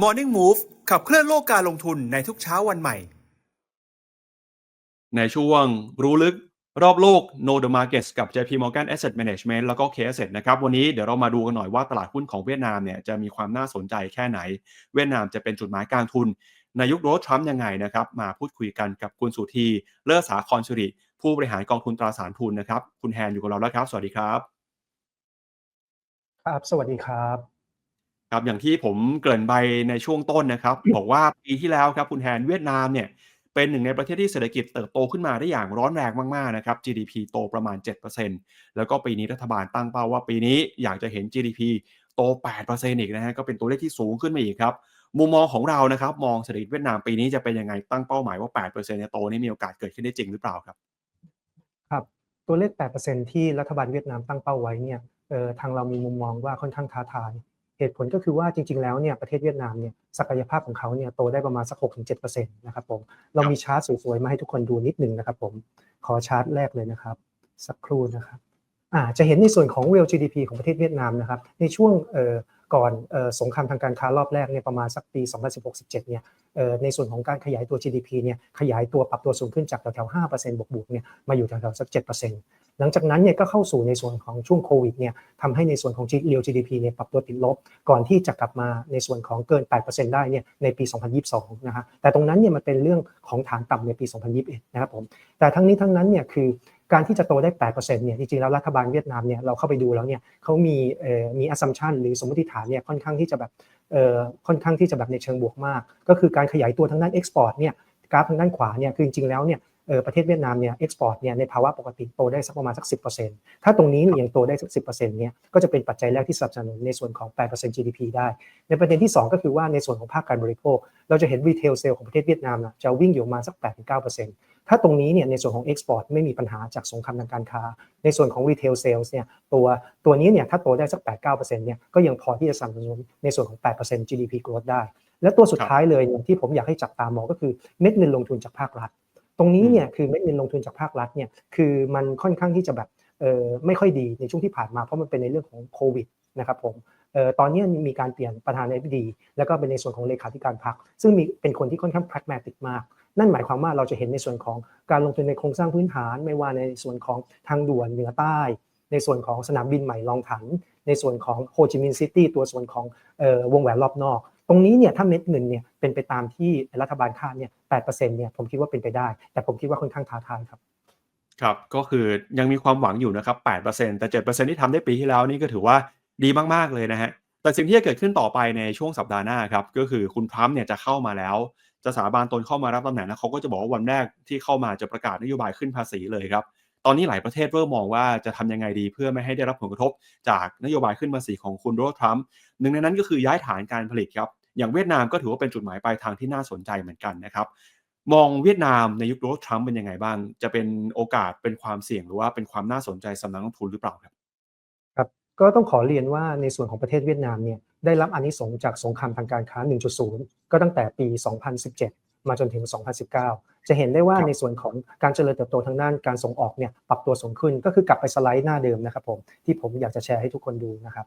Morning Move ขับเคลื่อนโลกการลงทุนในทุกเช้าวันใหม่ ในช่วงรู้ลึกรอบโลก Know the Markets กับ JP Morgan Asset Management แล้วก็ K Asset นะครับ วันนี้เดี๋ยวเรามาดูกันหน่อยว่าตลาดหุ้นของเวียดนามเนี่ยจะมีความน่าสนใจแค่ไหน เวียดนามจะเป็นจุดหมายการทุนในยุคโรดทรัมป์ยังไงนะครับ มาพูดคุยกันกับคุณสุธี เลิศสาครชุริ ผู้บริหารกองทุนตราสารทุนนะครับ คุณแฮนอยู่กับเราแล้วครับ สวัสดีครับ ครับ สวัสดีครับ ครับอย่างที่ผมเกริ่นไปในช่วงต้นนะครับ บอกว่าปีที่แล้วครับคุณแฮนเวียดนามเนี่ยเป็นหนึ่งในประเทศที่เศรษฐกิจเติบโตขึ้นมาได้อย่างร้อนแรงมากๆนะครับ GDP โตประมาณ 7%แล้วก็ปีนี้รัฐบาลตั้งเป้าว่าปีนี้อยากจะเห็น GDP โต 8%อีกนะฮะก็เป็นตัวเลขที่สูงขึ้นมาอีกครับมุมมองของเรานะครับมองเศรษฐกิจเวียดนามปีนี้จะเป็นยังไงตั้งเป้าหมายว่า 8%เนี่ยโตนี่มีโอกาสเกิดขึ้นได้จริงหรือเปล่าครับครับตัวเลข 8%ที่รัฐบาลเวียดนามตั้งเป้าไว้เนี่ยเอ่อทางเรามีมุมมองว่าค่อนข้างท้าทาย เหตุผลก็คือว่าจริง ๆ แล้วเนี่ยประเทศเวียดนามเนี่ยศักยภาพของเขาเนี่ยโตได้ประมาณสัก6-7%นะครับผมเรามีชาร์ตสวยๆมาให้ทุกคนดูนิดนึงนะครับผมขอชาร์ตแรกเลยนะครับ สักครู่นะครับอ่าจะเห็นในส่วนของ real GDP ของประเทศเวียดนามนะครับในช่วงเอ่อก่อนเอ่อสงครามทางการค้ารอบแรกเนี่ยประมาณสักปี 2016-17 เนี่ยเอ่อ ในส่วนของการขยายตัว GDP เนี่ยขยายตัวปรับตัวสูงขึ้นจากแถวๆ5%บวกๆเนี่ยมาอยู่แถวๆสัก7%หลังจากนั้นเนี่ยก็เข้าสู่ในส่วนของช่วงโควิดเนี่ยทำให้ในส่วนของ real GDP เนี่ยปรับตัวติดลบ ก่อนที่จะกลับมาในส่วนของเกิน 8%ได้เนี่ยในปี 2022 นะฮะแต่ตรงนั้นเนี่ยมันเป็นเรื่องของฐานต่ำในปี 2021 นะครับผมแต่ทั้งนี้ทั้งนั้นเนี่ยคือ การที่จะโตได้8%เนี่ยจริงๆแล้วรัฐบาลเวียดนามเนี่ยเราเข้าไปดูแล้วเนี่ยเขามีมี assumption หรือสมมติฐานเนี่ยค่อนข้างที่จะแบบเออค่อนข้างที่จะแบบในเชิงบวกมาก ก็คือการขยายตัวทางด้าน export เนี่ยกราฟทางด้านขวาเนี่ยคือจริงๆแล้วเนี่ยเออประเทศเวียดนามเนี่ย export เนี่ยในภาวะปกติโตได้สักประมาณสัก 10%ถ้าตรงนี้เนี่ยยังโตได้สัก 10%เนี่ยก็จะเป็นปัจจัยแรกที่สนับสนุนในส่วนของ 8% GDP ได้ ในประเด็นที่ 2 ก็คือว่าในส่วนของภาคการบริโภค เราจะเห็น retail sale ของประเทศเวียดนามนะจะวิ่งอยู่มาสัก 8-9% ถ้าตรงนี้เนี่ยในส่วนของ export ไม่มีปัญหาจากสงครามทางการค้า ในส่วนของ retail sales เนี่ยตัวตัวนี้เนี่ยถ้าโตได้สัก 8-9%เนี่ยก็ยังพอที่จะสนับสนุนในส่วนของ 8% GDP growth ได้ และตัวสุดท้ายเลยเนี่ยที่ผมอยากให้จับตามองก็คือเม็ดเงินลงทุนจากภาครัฐ ตรงนี้เนี่ยคือเม็ดเงินลงทุนจากภาครัฐเนี่ยคือมันค่อนข้างที่จะแบบเออไม่ค่อยดีในช่วงที่ผ่านมาเพราะมันเป็นในเรื่องของโควิดนะครับผมเอ่อตอนนี้มีการเปลี่ยนประธานาธิบดี แล้วก็เป็นในส่วนของเลขาธิการพรรคซึ่งมีเป็นคนที่ค่อนข้าง pragmatic มาก นั่นหมายความว่าเราจะเห็นในส่วนของการลงทุนในโครงสร้างพื้นฐาน ไม่ว่าในส่วนของทางด่วนเหนือใต้ ในส่วนของสนามบินใหม่ลองถัน ในส่วนของโฮจิมินห์ซิตี้ตัวส่วนของออวงแหวนรอบนอก ตรงนี้เนี่ยถ้าเม็ดเงินเนี่ยเป็นไปตามที่รัฐบาลคาดเนี่ย8%เนี่ยผมคิดว่าเป็นไปได้ แต่ผมคิดว่าค่อนข้างท้าทายครับครับก็คือยังมีความหวังอยู่นะครับ 8%แต่ 7%ที่ทำได้ปีที่แล้วนี่ก็ถือว่าดีมาก ๆ เลยนะฮะ แต่สิ่งที่จะเกิดขึ้นต่อไปในช่วงสัปดาห์หน้าครับ ก็คือคุณทรัมป์เนี่ยจะเข้ามาแล้ว จะสาบานตนเข้ามารับตำแหน่งแล้วเขาก็จะบอกว่าวันแรกที่เข้ามาจะประกาศนโยบายขึ้นภาษีเลยครับ ตอนนี้หลายประเทศเริ่มมองว่าจะทำยังไงดีเพื่อไม่ให้ได้รับผลกระทบ จากนโยบายขึ้นภาษีของคุณโดนัลด์ทรัมป์หนึ่งในนั้นก็คือย้ายฐานการผลิตครับ อย่างเวียดนามก็ถือว่าเป็นจุดหมายปลายทางที่น่าสนใจเหมือนกันนะครับ มองเวียดนามในยุคโดนัลด์ทรัมป์เป็นยังไงบ้าง จะเป็นโอกาสเป็นความเสี่ยงหรือว่าเป็นความน่าสนใจสำหรับนักลงทุนหรือเปล่าครับ ครับ ก็ต้องขอเรียนว่าในส่วนของประเทศเวียดนามเนี่ย ได้รับอานิสงส์จากสงครามทางการค้า 1.0 ก็ตั้งแต่ปี 2017 มาจนถึง 2019 จะเห็นได้ว่าครับในส่วนของการเจริญเติบโตทางด้านการส่งออกเนี่ยปรับตัวสูงขึ้นก็คือกลับไปสไลด์หน้าเดิมนะครับผมที่ผมอยากจะแชร์ให้ทุกคนดูนะครับ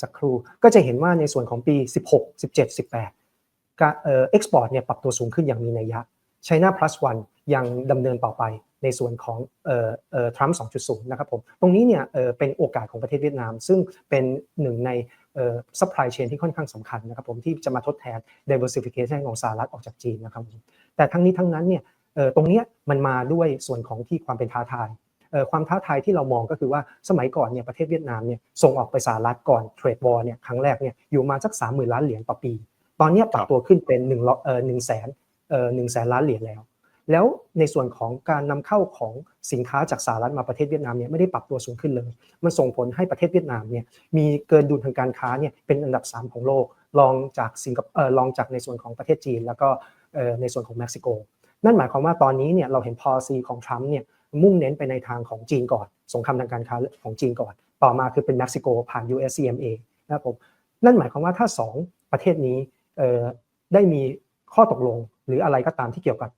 สักครู่ก็จะเห็นว่าในส่วนของปี 16 17 18การเอ่อ export เนี่ยปรับตัวสูงขึ้นอย่างมีนัยยะ China plus one ยังดำเนินต่อไปในส่วนของเอ่อเอ่อทรัมป์ 2.0 นะครับผม ตรงนี้เนี่ยเอ่อเป็นโอกาสของประเทศเวียดนาม ซึ่งเป็นหนึ่งใน เอ่อ supply chain ที่ค่อนข้างสำคัญนะครับผมที่จะมาทดแทน diversification ของสหรัฐออกจากจีนนะครับผมแต่ทั้งนี้ทั้งนั้นเนี่ยตรงนี้มันมาด้วยส่วนของที่ความเป็นท้าทายความท้าทายที่เรามองก็คือว่าสมัยก่อนเนี่ยประเทศเวียดนามเนี่ยส่งออกไปสหรัฐก่อนเทรดวอร์เนี่ยครั้งแรกเนี่ยอยู่มาสัก 30,000 ล้านเหรียญต่อปี ตอนนี้ปรับตัวขึ้นเป็น1เอ่อ1แสนเอ่อ1แสนล้านเหรียญแล้ว แล้วในส่วนของการนำเข้าของสินค้าจากสหรัฐมาประเทศเวียดนามเนี่ยไม่ได้ปรับตัวสูงขึ้นเลย มันส่งผลให้ประเทศเวียดนามเนี่ยมีเกินดุลทางการค้าเนี่ยเป็นอันดับ 3 ของโลกรองจากสิงคโปร์รองจากในส่วนของประเทศจีน แล้วก็ในส่วนของเม็กซิโก นั่นหมายความว่าตอนนี้เนี่ยเราเห็น policy ของทรัมป์เนี่ยมุ่งเน้นไปในทางของจีนก่อน สงครามทางการค้าของจีนก่อน ต่อมาคือเป็นเม็กซิโกผ่าน USCMA นะครับผมนั่นหมายความว่าถ้า 2 ประเทศนี้ได้มีข้อตกลง หรืออะไรก็ตามที่เกี่ยวกับ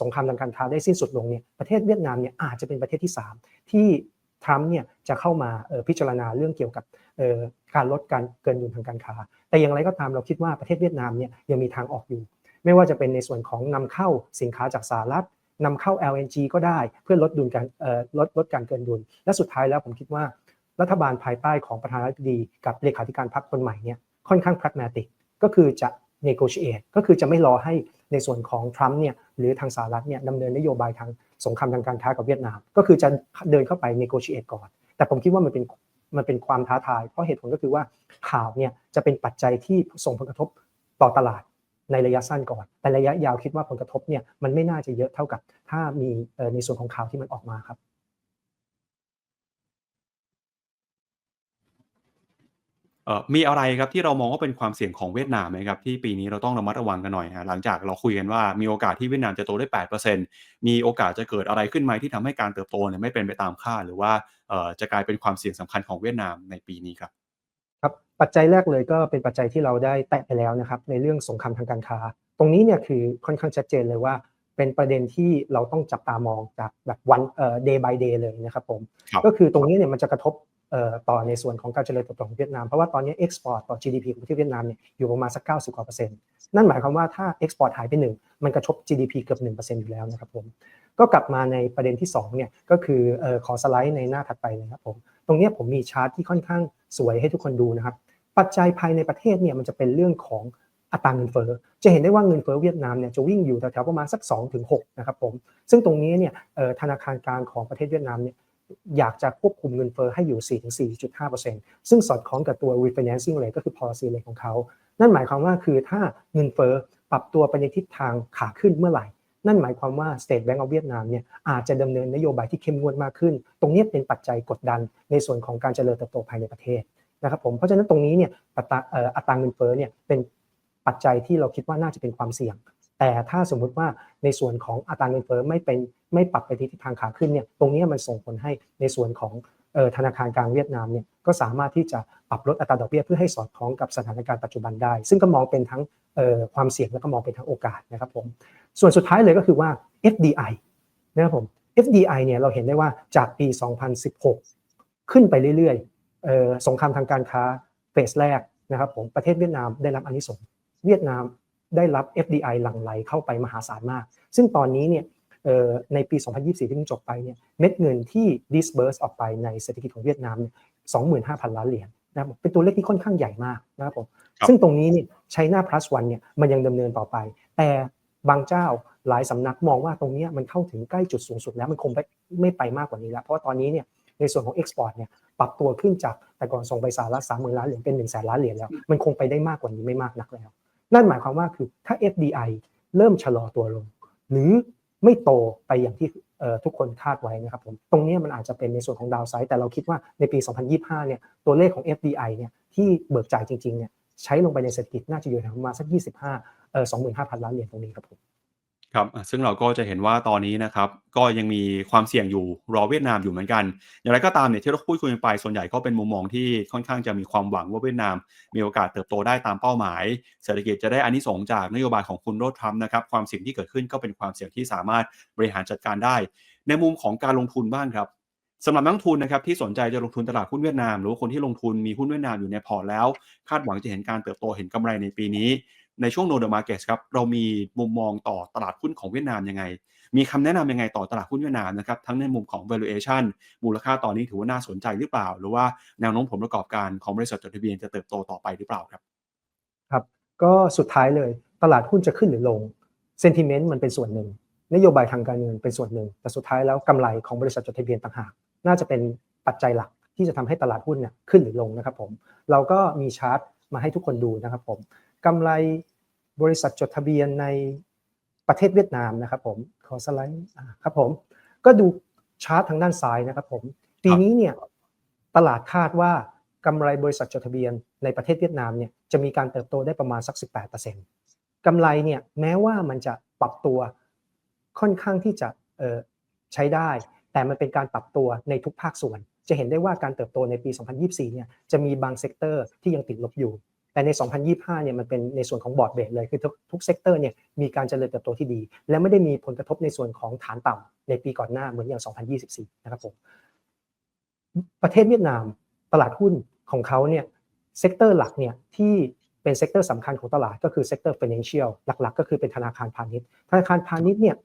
สงครามทางการค้าได้สิ้นสุดลงเนี่ยประเทศเวียดนามเนี่ยอาจจะเป็นประเทศที่ 3 ที่ทรัมป์เนี่ยจะเข้ามาพิจารณาเรื่องเกี่ยวกับการลดการเกินดุลทางการค้า แต่อย่างไรก็ตามเราคิดว่าประเทศเวียดนามเนี่ยยังมีทางออกอยู่ ไม่ว่าจะเป็นในส่วนของนำเข้าสินค้าจากสหรัฐนำเข้า LNG ก็ได้เพื่อลดดุลการลดลดการเกินดุล และสุดท้ายแล้วผมคิดว่ารัฐบาลภายใต้ของประธานาธิบดีกับเลขาธิการพรรคคนใหม่เนี่ยค่อนข้าง pragmatic ก็คือจะ negotiate ก็คือจะไม่รอให้ ในส่วนของทรัมป์เนี่ยหรือทางสหรัฐเนี่ยดำเนินนโยบายทางสงครามทางการค้ากับเวียดนาม ก็คือจะเดินเข้าไปเนโกชิเอตก่อน แต่ผมคิดว่ามันเป็นมันเป็นความท้าทาย เพราะเหตุผลก็คือว่าข่าวเนี่ยจะเป็นปัจจัยที่ส่งผลกระทบต่อตลาดในระยะสั้นก่อน แต่ระยะยาวคิดว่าผลกระทบเนี่ยมันไม่น่าจะเยอะเท่ากับ ถ้ามีเอ่อในส่วนของข่าวที่มันออกมาครับ เอ่อ มีอะไรครับที่เรามองว่าเป็นความเสี่ยงของเวียดนามไหมครับที่ปีนี้เราต้องระมัดระวังกันหน่อยฮะหลังจากเราคุยกันว่ามีโอกาสที่เวียดนามจะโตได้8%มีโอกาสจะเกิดอะไรขึ้นไหมที่ทำให้การเติบโตเนี่ยไม่เป็นไปตามคาดหรือว่าเอ่อจะกลายเป็นความเสี่ยงสำคัญของเวียดนามในปีนี้ครับครับปัจจัยแรกเลยก็เป็นปัจจัยที่เราได้แตะไปแล้วนะครับในเรื่องสงครามทางการค้า ตรงนี้เนี่ยคือค่อนข้างชัดเจนเลยว่าเป็นประเด็นที่เราต้องจับตามองจากแบบวันเอ่อ day by day เลยนะครับผมครับก็คือตรงนี้เนี่ยมันจะกระทบเอ่อ ต่อในส่วนของการเจริญเติบโตของเวียดนาม เพราะว่าตอนนี้ export ต่อ GDP ของประเทศเวียดนามเนี่ยอยู่ประมาณสัก 90กว่าเปอร์เซ็นต์นั่นหมายความว่าถ้า export หายไปหนึ่งมันกระทบ GDP เกือบ1%อยู่แล้วนะครับผมก็กลับมาในประเด็นที่สองเนี่ยก็คืออขอสไลด์ในหน้าถัดไปเลยครับผมตรงนี้ผมมีชาร์ตที่ค่อนข้างสวยให้ทุกคนดูนะครับปัจจัยภายในประเทศเนี่ยมันจะเป็นเรื่องของอัตราเงินเฟ้อจะเห็นได้ว่าเงินเฟ้อเวียดนามเนี่ยจะวิ่งอยู่แถวๆประมาณสัก2ถึง6นะครับผมซึ่งตรงนี้เนี่ยธนาคารกลางของประเทศเวียดนามเนี่ย อยากจะควบคุมเงินเฟ้อให้อยู่ 4-4.5%ซึ่งสอดคล้องกับตัว refinancing rate ก็คือ policy rate ของเขา นั่นหมายความว่าคือถ้าเงินเฟ้อปรับตัวไปในทิศทางขาขึ้นเมื่อไหร่ นั่นหมายความว่า State Bank of Vietnam เนี่ยอาจจะดำเนินนโยบายที่เข้มงวดมากขึ้น ตรงนี้เป็นปัจจัยกดดันในส่วนของการเจริญเติบโตภายในประเทศนะครับผม เพราะฉะนั้นตรงนี้เนี่ยอัตราเอ่ออัตราเงินเฟ้อเนี่ยเป็นปัจจัยที่เราคิดว่าน่าจะเป็นความเสี่ยง แต่ถ้าสมมุติว่าในส่วนของอัตราเงินเฟ้อไม่เป็นไม่ปรับไปทิศทางขาขึ้นเนี่ยตรงนี้มันส่งผลให้ในส่วนของธนาคารกลางเวียดนามเนี่ยก็สามารถที่จะปรับลดอัตราดอกเบี้ยเพื่อให้สอดคล้องกับสถานการณ์ปัจจุบันได้ ซึ่งก็มองเป็นทั้งความเสี่ยงแล้วก็มองเป็นทั้งโอกาสนะครับผมส่วนสุดท้ายเลยก็คือว่า FDI นะครับผม FDI เนี่ยเราเห็นได้ว่าจากปี 2016 ขึ้นไปเรื่อยๆสงครามทางการค้าเฟสแรกนะครับผมประเทศเวียดนามได้รับอานิสงส์เวียดนาม ได้รับ FDI หลั่งไหลเข้าไปมหาศาลมาก ซึ่งตอนนี้เนี่ยเอ่อในปี 2024 ที่เพิ่งจบไปเนี่ยเม็ดเงินที่ disburse ออกไปในเศรษฐกิจของเวียดนามเนี่ย25,000 ล้านเหรียญนะครับผมเป็นตัวเลขที่ค่อนข้างใหญ่มากนะครับผมครับซึ่งตรงนี้เนี่ย China plus one เนี่ยมันยังดำเนินต่อไป แต่บางเจ้าหลายสำนักมองว่าตรงเนี้ยมันเข้าถึงใกล้จุดสูงสุดแล้วมันคงไม่ไม่ไปมากกว่านี้แล้ว เพราะว่าตอนนี้เนี่ยในส่วนของ Export เนี่ยปรับตัวขึ้นจากแต่ก่อนส่งไปสหรัฐสามหมื่นล้านเหรียญเป็นหนึ่งแสนล้านเหรียญแล้ว มันคงไปได้มากกว่านี้ไม่มากนักแล้ว นั่นหมายความว่าคือถ้า FDI เริ่มชะลอตัวลง หรือไม่โตไปอย่างที่ทุกคนคาดไว้นะครับผมตรงนี้มันอาจจะเป็นในส่วนของดาวไซด์แต่เราคิดว่าในปี 2025 เนี่ยตัวเลขของ FDI เนี่ยที่เบิกจ่ายจริงๆเนี่ยใช้ลงไปในเศรษฐกิจน่าจะอยู่แถวประมาณสัก 25เอ่อ25,000 ล้านเหรียญตรงนี้ครับผม ครับอะซึ่งเราก็จะเห็นว่าตอนนี้นะครับ ก็ยังมีความเสี่ยงอยู่รอเวียดนามอยู่เหมือนกัน อย่างไรก็ตามเนี่ยที่เราพูดคุยกันไปส่วนใหญ่ก็เป็นมุมมองที่ค่อนข้างจะมีความหวังว่าเวียดนาม มีโอกาสเติบโตได้ตามเป้าหมาย เศรษฐกิจจะได้อานิสงส์จากนโยบายของคุณโดนัลด์ทรัมป์นะครับความเสี่ยงที่เกิดขึ้นก็เป็นความเสี่ยงที่สามารถบริหารจัดการได้ ในมุมของการลงทุนบ้างครับสำหรับนักทุนนะครับที่สนใจจะลงทุนตลาดหุ้นเวียดนาม หรือว่าคนที่ลงทุนมีหุ้นเวียดนามอยู่ในพอร์ตแล้ว คาดหวังจะเห็นการเติบโตเห็นกำไรในปีนี้ ในช่วง No The Market ครับเรามีมุมมองต่อตลาดหุ้นของเวียดนามยังไง มีคำแนะนำยังไงต่อตลาดหุ้นเวียดนามนะครับทั้งในมุมของ valuation มูลค่าตอนนี้ถือว่าน่าสนใจหรือเปล่า หรือว่าแนวโน้มผลประกอบการของบริษัทจดทะเบียนจะเติบโตต่อไปหรือเปล่าครับครับก็สุดท้ายเลยตลาดหุ้นจะขึ้นหรือลงเซนติเมนต์มันเป็นส่วนหนึ่ง นโยบายทางการเงินเป็นส่วนหนึ่ง แต่สุดท้ายแล้วกำไรของบริษัทจดทะเบียนต่างหากน่าจะเป็นปัจจัยหลักที่จะทำให้ตลาดหุ้นเนี่ยขึ้นหรือลงนะครับผมเราก็มีชาร์ตมาให้ทุกคนดูนะครับผม กำไรบริษัทจดทะเบียนในประเทศเวียดนามนะครับผมขอสไลด์ครับผมก็ดูชาร์ตทางด้านซ้ายนะครับผมปีนี้เนี่ยตลาดคาดว่ากำไรบริษัทจดทะเบียนในประเทศเวียดนามเนี่ยจะมีการเติบโตได้ประมาณสัก 18%กำไรเนี่ยแม้ว่ามันจะปรับตัวค่อนข้างที่จะใช้ได้ แต่มันเป็นการปรับตัวในทุกภาคส่วน จะเห็นได้ว่าการเติบโตในปี 2024 เนี่ยจะมีบางเซกเตอร์ที่ยังติดลบอยู่ แต่ใน 2025 เนี่ยมันเป็นในส่วนของบอร์ดเบรเลย คือทุกทุกเซกเตอร์เนี่ยมีการเจริญเติบโตที่ดี และไม่ได้มีผลกระทบในส่วนของฐานต่ำในปีก่อนหน้าเหมือนอย่าง 2024 นะครับผม ประเทศเวียดนามตลาดหุ้นของเขาเนี่ยเซกเตอร์หลักเนี่ยที่เป็นเซกเตอร์สำคัญของตลาดก็คือเซกเตอร์ financial หลักๆ ก็คือเป็นธนาคารพาณิชย์ ธนาคารพาณิชย์เนี่ย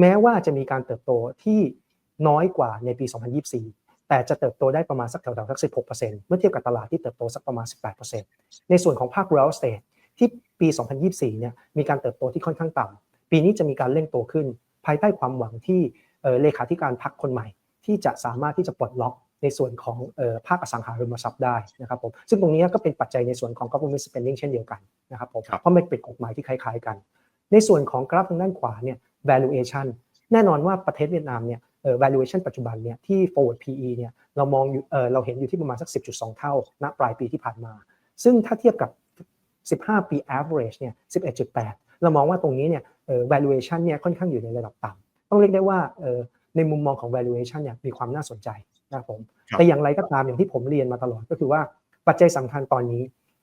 แม้ว่าจะมีการเติบโตที่น้อยกว่าในปี 2024 แต่จะเติบโตได้ประมาณสักแถวๆสัก 16%เมื่อเทียบกับตลาดที่เติบโตสักประมาณ 18%ในส่วนของภาค real estate ที่ปี 2024 เนี่ยมีการเติบโตที่ค่อนข้างต่ำปีนี้จะมีการเร่งโตขึ้น ภายใต้ความหวังที่เอ่อเลขาธิการพรรคคนใหม่ ที่จะสามารถที่จะปลดล็อกในส่วนของเอ่อภาคอสังหาริมทรัพย์ได้นะครับผมซึ่งตรงนี้ก็เป็นปัจจัยในส่วนของ government spending เช่นเดียวกันนะครับผมครับเพราะมันเป็นกฎหมายที่คล้ายๆกัน ในส่วนของกราฟทางด้านขวาเนี่ย valuation แน่นอนว่าประเทศเวียดนามเนี่ยเอ่อ valuation ปัจจุบันเนี่ยที่ forward PE เนี่ยเรามองอยู่เอ่อเราเห็นอยู่ที่ประมาณสัก 10.2 เท่า ณ ปลายปีที่ผ่านมา ซึ่งถ้าเทียบกับ 15 ปี average เนี่ย 11.8 เรามองว่าตรงนี้เนี่ยเอ่อ valuation เนี่ยค่อนข้างอยู่ในระดับต่ำต้องเรียกได้ว่าเอ่อในมุมมองของ valuation เนี่ยมีความน่าสนใจนะครับผมครับแต่อย่างไรก็ตามอย่างที่ผมเรียนมาตลอดก็คือว่าปัจจัยสำคัญตอนนี้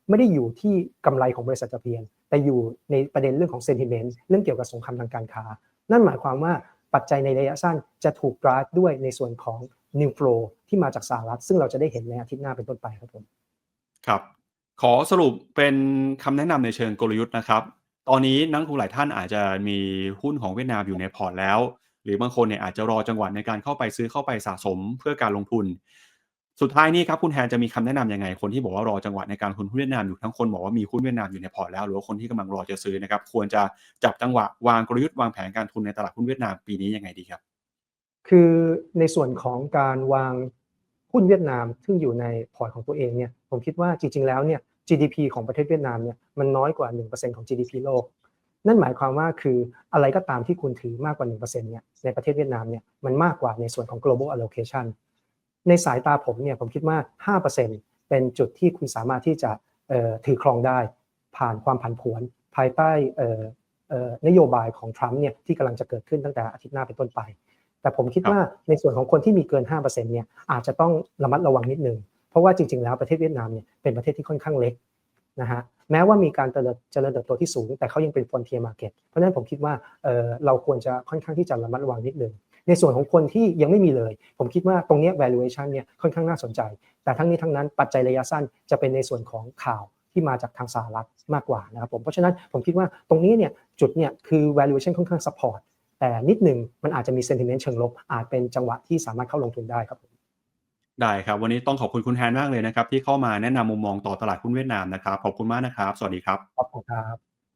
ไม่ได้อยู่ที่กำไรของบริษัทแต่เพียง แต่อยู่ในประเด็นเรื่องของ sentiment เรื่องเกี่ยวกับสงครามทางการค้า นั่นหมายความว่า ปัจจัยในระยะสั้นจะถูก drive ด้วยในส่วนของ new flow ที่มาจากสหรัฐ ซึ่งเราจะได้เห็นในอาทิตย์หน้าเป็นต้นไปครับผมครับ ขอสรุปเป็นคำแนะนำในเชิงกลยุทธ์นะครับ ตอนนี้นักลงทุนหลายท่านอาจจะมีหุ้นของเวียดนามอยู่ในพอร์ตแล้ว หรือบางคนเนี่ยอาจจะรอจังหวะในการเข้าไปซื้อเข้าไปสะสมเพื่อการลงทุน สุดท้ายนี้ครับคุณแทนจะมีคำแนะนำยังไง คนที่บอกว่ารอจังหวะในการลงทุนหุ้นเวียดนามอยู่ทั้งคนบอกว่ามีหุ้นเวียดนามอยู่ในพอร์ตแล้ว หรือว่าคนที่กำลังรอจะซื้อนะครับควรจะจับจังหวะวางกลยุทธ์วางแผนการทุนในตลาดหุ้นเวียดนามปีนี้ยังไงดีครับ คือในส่วนของการวางหุ้นเวียดนามซึ่งอยู่ในพอร์ตของตัวเองเนี่ยผมคิดว่าจริง ๆแล้วเนี่ย GDP ของประเทศเวียดนามเนี่ยมันน้อยกว่า 1%ของ GDP โลก นั่นหมายความว่าคืออะไรก็ตามที่คุณถือมากกว่า 1%เนี่ยในประเทศเวียดนามเนี่ยมันมากกว่าในส่วนของ global allocation ในสายตาผมเนี่ยผมคิดว่า 5%เป็นจุดที่คุณสามารถที่จะเอ่อถือครองได้ ผ่านความผันผวนภายใต้เอ่อเอ่อนโยบายของทรัมป์เนี่ยที่กำลังจะเกิดขึ้นตั้งแต่อาทิตย์หน้าเป็นต้นไป แต่ผมคิดครับว่าในส่วนของคนที่มีเกิน 5%เนี่ยอาจจะต้องระมัดระวังนิดนึง เพราะว่าจริง ๆ แล้วประเทศเวียดนามเนี่ยเป็นประเทศที่ค่อนข้างเล็กนะฮะแม้ว่ามีการเจริญเจริญเติบโตที่สูง แต่เขายังเป็น frontier market เพราะฉะนั้นผมคิดว่าเอ่อเราควรจะค่อนข้างที่จะระมัดระวังนิดนึง ในส่วนของคนที่ยังไม่มีเลย ผมคิดว่าตรงเนี้ย valuation เนี่ยค่อนข้างน่าสนใจ แต่ทั้งนี้ทั้งนั้นปัจจัยระยะสั้นจะเป็นในส่วนของข่าวที่มาจากทางสหรัฐมากกว่านะครับผมเพราะฉะนั้นผมคิดว่าตรงนี้เนี่ยจุดเนี่ยคือ valuation ค่อนข้าง support แต่นิดหนึ่งมันอาจจะมี sentiment เชิงลบ อาจเป็นจังหวะที่สามารถเข้าลงทุนได้ครับผมได้ครับ วันนี้ต้องขอบคุณคุณแทนมากเลยนะครับ ที่เข้ามาแนะนำมุมมองต่อตลาดหุ้นเวียดนามนะครับ ขอบคุณมากนะครับ สวัสดีครับ ขอบคุณครับ